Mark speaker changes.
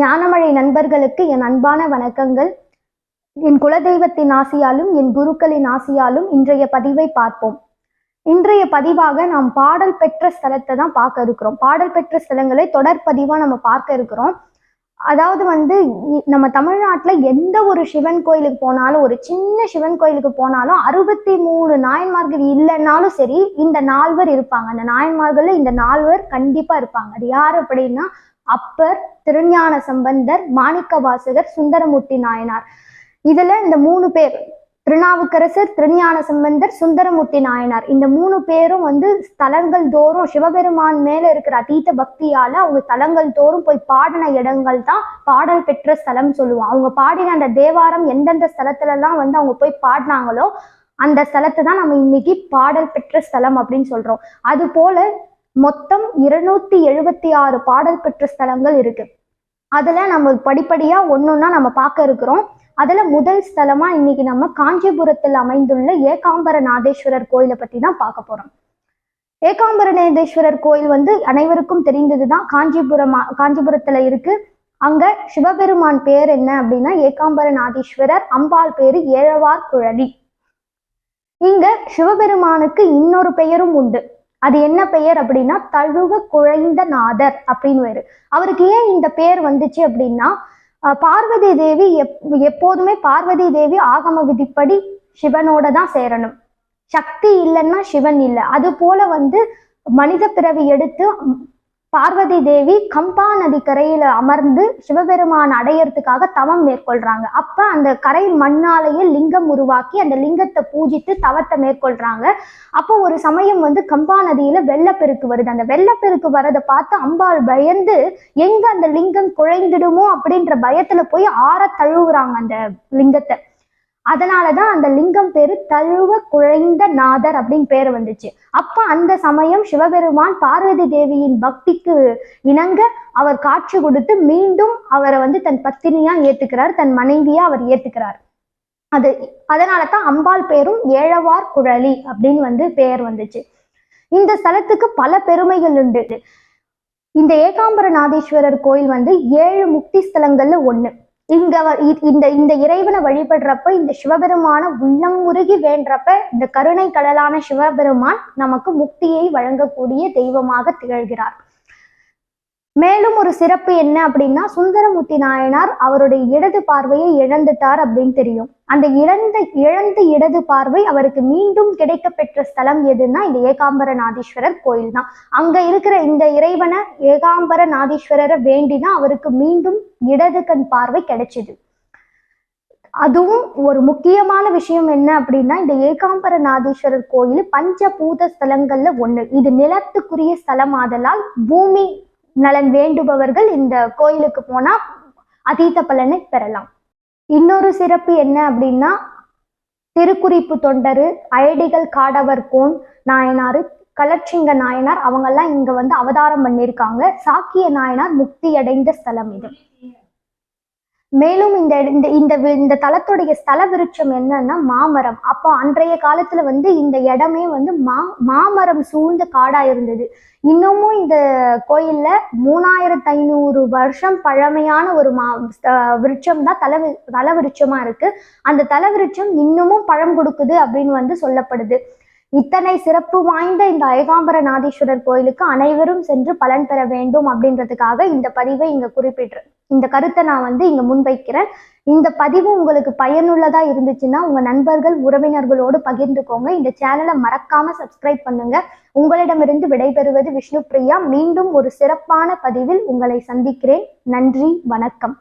Speaker 1: ஞானமழை நண்பர்களுக்கு என் அன்பான வணக்கங்கள். என் குலதெய்வத்தின் ஆசியாலும் என் குருக்களின் ஆசியாலும் இன்றைய பதிவை பார்ப்போம். இன்றைய பதிவாக நாம் பாடல் பெற்ற ஸ்தலத்தை தான் பார்க்க இருக்கிறோம். பாடல் பெற்ற ஸ்தலங்களை தொடர் பதிவாக நம்ம பார்க்க இருக்கிறோம். அதாவது வந்து நம்ம தமிழ்நாட்டுல எந்த ஒரு சிவன் கோயிலுக்கு போனாலும் ஒரு சின்ன சிவன் கோயிலுக்கு போனாலும் அறுபத்தி மூணு நாயன்மார்கள் இல்லைன்னாலும் சரி இந்த நால்வர் இருப்பாங்க. அந்த நாயன்மார்கள்ல இந்த நால்வர் கண்டிப்பா இருப்பாங்க. அது யார் அப்படின்னா அப்பர் திருஞான சம்பந்தர் மாணிக்கவாசகர் சுந்தரமூர்த்தி நாயனார். இதுல இந்த மூணு பேர் திருநாவுக்கரசர் திருஞான சம்பந்தர் சுந்தரமூர்த்தி நாயனார். இந்த மூணு பேரும் வந்து ஸ்தலங்கள் தோறும் சிவபெருமான் மேல இருக்கிற அதீத பக்தியால அவங்க தலங்கள் தோறும் போய் பாடின இடங்கள் தான் பாடல் பெற்ற ஸ்தலம் சொல்லுவோம். அவங்க பாடின அந்த தேவாரம் எந்தெந்த ஸ்தலத்துல எல்லாம் வந்து அவங்க போய் பாடினாங்களோ அந்த ஸ்தலத்தை தான் நம்ம இன்னைக்கு பாடல் பெற்ற ஸ்தலம் அப்படின்னு சொல்றோம். அது போல மொத்தம் இருநூத்தி எழுபத்தி ஆறு பாடல் பெற்ற ஸ்தலங்கள் இருக்கு. அதுல நம்ம படிப்படியா ஒன்னொன்னா நம்ம பார்க்க இருக்கிறோம். அதுல முதல் ஸ்தலமா இன்னைக்கு நம்ம காஞ்சிபுரத்தில் அமைந்துள்ள ஏகாம்பரநாதேஸ்வரர் கோயிலை பத்தி தான் பார்க்க போறோம். ஏகாம்பரநாதேஸ்வரர் கோயில் வந்து அனைவருக்கும் தெரிந்ததுதான். காஞ்சிபுரம் காஞ்சிபுரத்துல இருக்கு. அங்க சிவபெருமான் பேர் என்ன அப்படின்னா ஏகாம்பரநாதீஸ்வரர் அம்பாள் பேரு ஏழவார் குழலி. இங்க சிவபெருமானுக்கு இன்னொரு பெயரும் உண்டு. அது என்ன பெயர் அப்படின்னா தழுவ குழைந்த நாதர் அப்படின்னு பேரு அவருக்கு ஏன் இந்த பேர் வந்துச்சு அப்படின்னா பார்வதி தேவி எப் எப்போதுமே பார்வதி தேவி ஆகம விதிப்படி சிவனோட தான் சேரணும். சக்தி இல்லைன்னா சிவன் இல்லை. அது போல வந்து மனித பிறவி எடுத்து பார்வதி தேவி கம்பா நதி கரையில அமர்ந்து சிவபெருமான் அடையறதுக்காக தவம் மேற்கொள்றாங்க. அப்ப அந்த கரை மண்ணாலேயே லிங்கம் உருவாக்கி அந்த லிங்கத்தை பூஜித்து தவத்தை மேற்கொள்றாங்க. அப்போ ஒரு சமயம் வந்து கம்பா நதியில வெள்ளப்பெருக்கு வருது. அந்த வெள்ளப்பெருக்கு வரதை பார்த்து அம்பாள் பயந்து எங்க அந்த லிங்கம் குழைந்துடுமோ? அப்படின்ற பயத்துல போய் ஆற தழுவுறாங்க அந்த லிங்கத்தை. அதனாலதான் அந்த லிங்கம் பேரு தழுவ குழைந்த நாதர் அப்படின்னு பேர் வந்துச்சு. அப்ப அந்த சமயம் சிவபெருமான் பார்வதி தேவியின் பக்திக்கு இணங்க அவர் காட்சி கொடுத்து மீண்டும் அவரை வந்து தன் பத்தினியா ஏத்துக்கிறார் தன் மனைவியா அவர் ஏத்துக்கிறார். அது அதனால தான் அம்பாள் பேரும் ஏழவார் குழலி அப்படின்னு வந்து பெயர் வந்துச்சு. இந்த ஸ்தலத்துக்கு பல பெருமைகள் உண்டு. இந்த ஏகாம்பரநாதீஸ்வரர் கோயில் வந்து ஏழு முக்தி ஸ்தலங்கள்ல ஒண்ணு. இங்க இ- இந்த இந்த இறைவனை வழிபடுறப்ப இந்த சிவபெருமான உள்ளம் உருகி வேண்டப்ப இந்த கருணை கடலான சிவபெருமான் நமக்கு முக்தியை வழங்கக்கூடிய தெய்வமாக திகழ்கிறார். மேலும் ஒரு சிறப்பு என்ன அப்படின்னா சுந்தரமூர்த்தி நாயனார் அவருடைய இடது பார்வையை இழந்துட்டார் அப்படின்னு தெரியும். அந்த இழந்த இழந்த இடது பார்வை அவருக்கு மீண்டும் கிடைக்க பெற்ற ஸ்தலம் எதுன்னா இந்த ஏகாம்பரநாதீஸ்வரர் கோயில் தான். அங்க இருக்கிற இந்த இறைவனை ஏகாம்பரநாதீஸ்வரரை வேண்டிதான் அவருக்கு மீண்டும் இடது கண் பார்வை கிடைச்சது. அதுவும் ஒரு முக்கியமான விஷயம் என்ன அப்படின்னா இந்த ஏகாம்பரநாதீஸ்வரர் கோயில் பஞ்சபூத ஸ்தலங்கள்ல ஒண்ணு. இது நிலத்துக்குரிய ஸ்தலம் ஆதலால் பூமி நலன் வேண்டுபவர்கள் இந்த கோயிலுக்கு போனா அதீத பலனை பெறலாம். இன்னொரு சிறப்பு என்ன அப்படின்னா திருக்குறிப்பு தொண்டரு அயடிகள் காடவர் கோன் நாயனாரு கலட்சிங்க நாயனார் அவங்கெல்லாம் இங்க வந்து அவதாரம் பண்ணியிருக்காங்க. சாக்கிய நாயனார் முக்தி அடைந்த ஸ்தலம் இது. மேலும் இந்த இந்த இந்த வி- இந்த தலத்துடைய ஸ்தல விருட்சம் என்னன்னா மாமரம். அப்போ அன்றைய காலத்துல வந்து இந்த இடமே வந்து மா மாமரம் சூழ்ந்த காடா இருந்தது. இன்னமும் இந்த கோயில்ல மூணாயிரத்து ஐநூறு வருஷம் பழமையான ஒரு மா விருட்சம் தான் தலை வி- தல விருட்சமா இருக்கு. அந்த தல விருட்சம் இன்னமும் பழம் கொடுக்குது அப்படின்னு வந்து சொல்லப்படுது. இத்தனை சிறப்பு வாய்ந்த இந்த ஏகாம்பரநாதீஸ்வரர் கோயிலுக்கு அனைவரும் சென்று பலன் பெற வேண்டும் அப்படின்றதுக்காக இந்த பதிவை இங்க குறிப்பிடுறேன் இந்த கருத்தை நான் வந்து இங்க முன்வைக்கிறேன். இந்த பதிவு உங்களுக்கு பயனுள்ளதா இருந்துச்சுன்னா உங்க நண்பர்கள் உறவினர்களோடு பகிர்ந்துக்கோங்க. இந்த சேனலை மறக்காம சப்ஸ்கிரைப் பண்ணுங்க. உங்களிடமிருந்து விடைபெறுவது விஷ்ணு பிரியா மீண்டும் ஒரு சிறப்பான பதிவில் உங்களை சந்திக்கிறேன். நன்றி வணக்கம்.